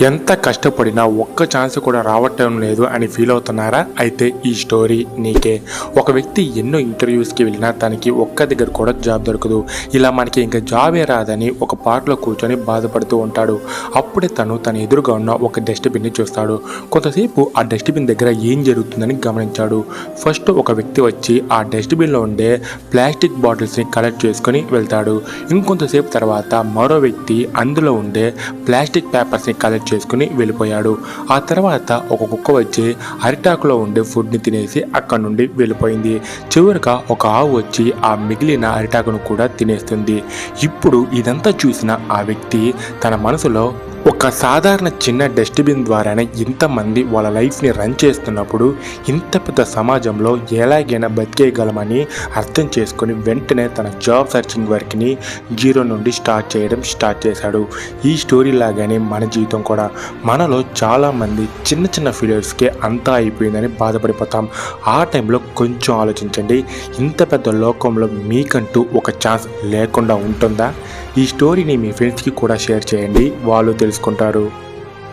ఎంత కష్టపడినా ఒక్క ఛాన్స్ కూడా రావటం లేదు అని ఫీల్ అవుతున్నారా? అయితే ఈ స్టోరీ నీకే. ఒక వ్యక్తి ఎన్నో ఇంటర్వ్యూస్కి వెళ్ళినా తనకి ఒక్క దగ్గర కూడా జాబ్ దొరకదు. ఇలా మనకి ఇంకా జాబే రాదని ఒక పార్క్లో కూర్చొని బాధపడుతూ ఉంటాడు. అప్పుడే తను తన ఎదురుగా ఉన్న ఒక డస్ట్బిన్ని చూస్తాడు. కొంతసేపు ఆ డస్ట్బిన్ దగ్గర ఏం జరుగుతుందని గమనించాడు. ఫస్ట్ ఒక వ్యక్తి వచ్చి ఆ డస్ట్బిన్లో ఉండే ప్లాస్టిక్ బాటిల్స్ని కలెక్ట్ చేసుకొని వెళ్తాడు. ఇంకొంతసేపు తర్వాత మరో వ్యక్తి అందులో ఉండే ప్లాస్టిక్ పేపర్స్ని కలెక్ట్ చేసుకుని వెళ్ళిపోయాడు. ఆ తర్వాత ఒక కుక్క వచ్చి అరిటాకులో ఉండే ఫుడ్ని తినేసి అక్కడ నుండి వెళ్ళిపోయింది. చివరిగా ఒక ఆవు వచ్చి ఆ మిగిలిన అరిటాకును కూడా తినేస్తుంది. ఇప్పుడు ఇదంతా చూసిన ఆ వ్యక్తి తన మనసులో ఒక సాధారణ చిన్న డస్ట్బిన్ ద్వారానే ఇంతమంది వాళ్ళ లైఫ్ని రన్ చేస్తున్నప్పుడు ఇంత పెద్ద సమాజంలో ఎలాగైనా బతికేయగలమని అర్థం చేసుకొని వెంటనే తన జాబ్ సర్చింగ్ వర్క్ని జీరో నుండి స్టార్ట్ చేయడం స్టార్ట్ చేశాడు. ఈ స్టోరీ లాగానే మన జీవితం కూడా. మనలో చాలామంది చిన్న చిన్న ఫీలియర్స్కే అంతా అయిపోయిందని బాధపడిపోతాం. ఆ టైంలో కొంచెం ఆలోచించండి. ఇంత పెద్ద లోకంలో మీకంటూ ఒక ఛాన్స్ లేకుండా ఉంటుందా? ఈ స్టోరీని మీ ఫ్రెండ్స్కి కూడా షేర్ చేయండి. వాళ్ళు తెలుసుకుంటారు